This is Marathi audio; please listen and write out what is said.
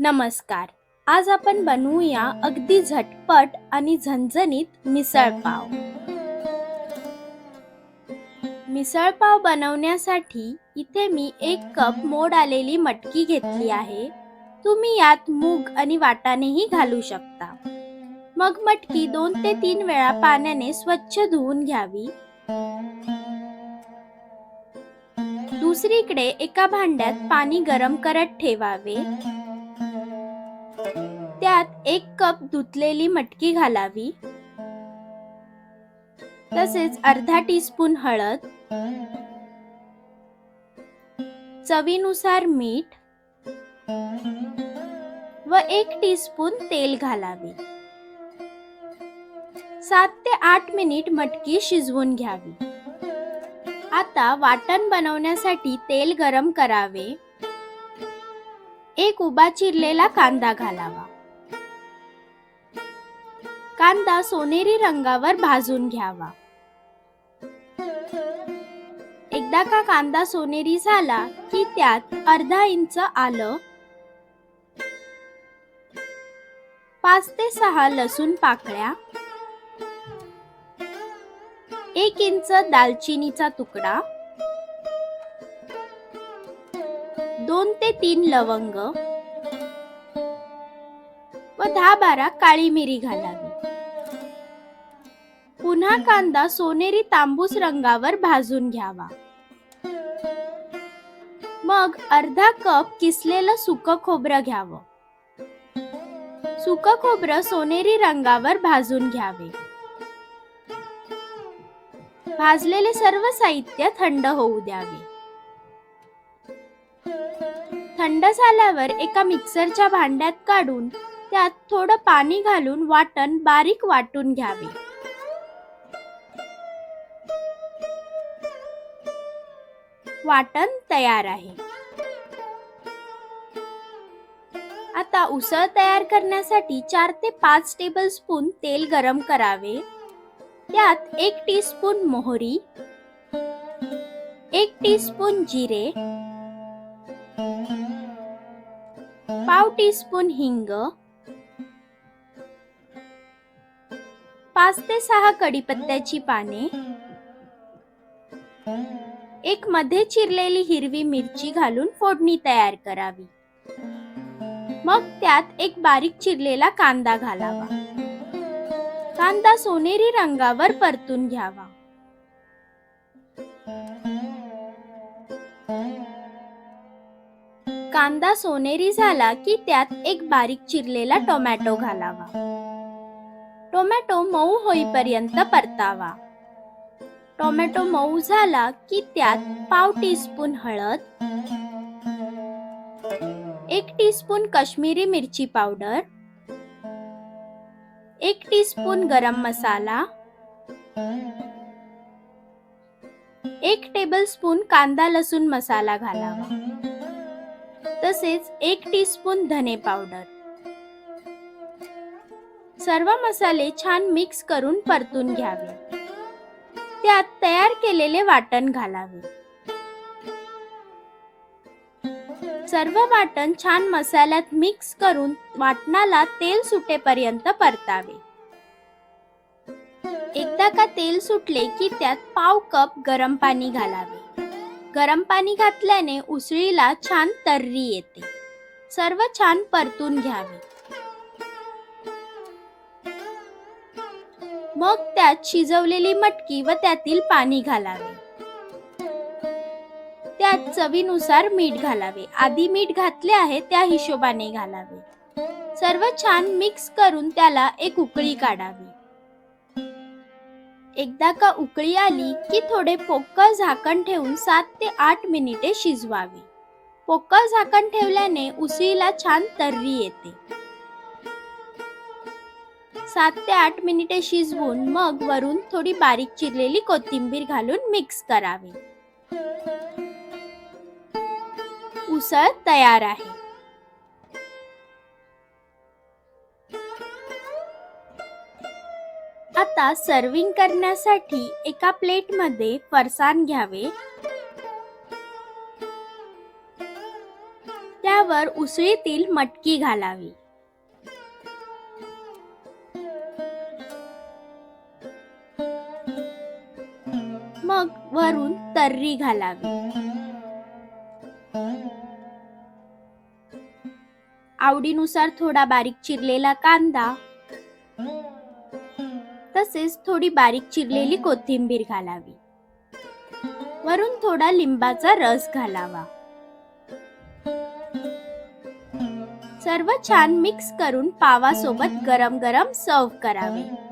नमस्कार. आज आपण बनवूया अगदी झटपट आणि झणझणीत मिसळ पाव. मिसळ पाव बनवण्यासाठी इथे मी एक कप मोड आलेली मटकी घेतली आहे. तुम्ही यात मूग आणि वाटाणेही घालू शकता. मग मटकी दोन ते तीन वेळा पाण्याने स्वच्छ धुवून घ्यावी. दुसरीकडे एका भांड्यात पाणी गरम करत ठेवावे. त्यात एक कप धुतलेली मटकी घालावी. तसेच अर्धा टीस्पून हळद. चवीनुसार मीठ. व एक टीस्पून तेल घालावे. सात ते आठ मिनिट मटकी शिजवून घ्यावी. आता वाटण बनवण्यासाठी तेल गरम करावे. एक उभा चिरलेला कांदा घालावा. कांदा सोनेरी रंगावर भाजून घ्यावा. एकदा का कांदा सोनेरी झाला की त्यात अर्धा इंच आलं? पाच ते सहा लसूण पाकळ्या. एक इंच दालचिनीचा तुकडा. दोन ते तीन लवंग. व दहा बारा काळी मिरी घालावी. पुन्हा कांदा सोनेरी तांबूस रंगावर भाजून घ्यावा. मग अर्धा कप किसलेलं सुक खोबरं घ्यावं. सुक खोबरं सोनेरी रंगावर भाजून घ्यावे. भाजलेले सर्व साहित्य थंड होऊ द्यावे. थंड झाल्यावर एका मिक्सरच्या भांड्यात काढून त्यात थोडं पाणी घालून वाटण बारीक वाटून घ्यावे. वाटण तयार आहे. आता उसळ तयार करण्यासाठी चार ते पाच टेबल स्पून तेल गरम करावे. त्यात एक टीस्पून मोहरी एक टीस्पून जिरे पाव टीस्पून हिंग पाच ते सहा कढीपत्त्याची पाने एक मध्ये चिरलेली हिरवी मिरची घालून फोडणी तयार करावी. मग त्यात एक बारीक चिरलेला कांदा घालावा. कांदा सोनेरी रंगावर परतून घ्यावा. कांदा सोनेरी झाला की त्यात एक बारीक चिरलेला टोमॅटो घालावा. टोमॅटो मऊ होईपर्यंत परतावा. टोमॅटो मऊ झाला की त्यात पाव टीस्पून हळद एक टीस्पून काश्मीरी मिरची पावडर एक टीस्पून गरम मसाला एक टेबलस्पून कांदा लसूण मसाला घालावा. तसेच एक टीस्पून धने पावडर. सर्व मसाले छान मिक्स करून परतून घ्यावे. त्यात तयार केलेले वाटण घालावे. सर्व वाटण छान मसाल्यात मिक्स करून वाटणाला तेल सुटेपर्यंत परतावे. एकदा का तेल सुटले की त्यात पाव कप गरम पाणी घालावे. गरम पाणी घातल्याने उसळीला छान तर्री येते. सर्व छान परतून घ्यावे. मग त्यात शिजवलेली मटकी व त्यातील पाणी घालावे. त्यात चवीनुसार मीठ घालावे. आधी मीठ घातले आहे त्या हिशोबाने घालावे. सर्व छान मिक्स करून त्याला एक उकळी काढावी. एकदा का उकळी आली की थोडे पोकळ झाकण ठेवून सात ते आठ मिनिटे शिजवावे. पोकळ झाकण ठेवल्याने उसळीला छान तर्री येते. सात ते आठ मिनिटे शिजवून मग वरून थोडी बारीक चिरलेली कोथिंबीर घालून मिक्स करावी. उसळ तयार आहे. आता सर्विंग करण्यासाठी एका प्लेटमध्ये फरसाण घ्यावे. त्यावर उसळीतील मटकी घालावी. मग वरून तर्री घालावी. आवडीनुसार थोडा बारीक चिरलेला कांदा तसेच थोडी बारीक चिरलेली कोथिंबीर घालावी. वरून थोडा लिंबाचा रस घालावा. सर्व छान मिक्स करून पावासोबत गरम गरम सर्व करावे.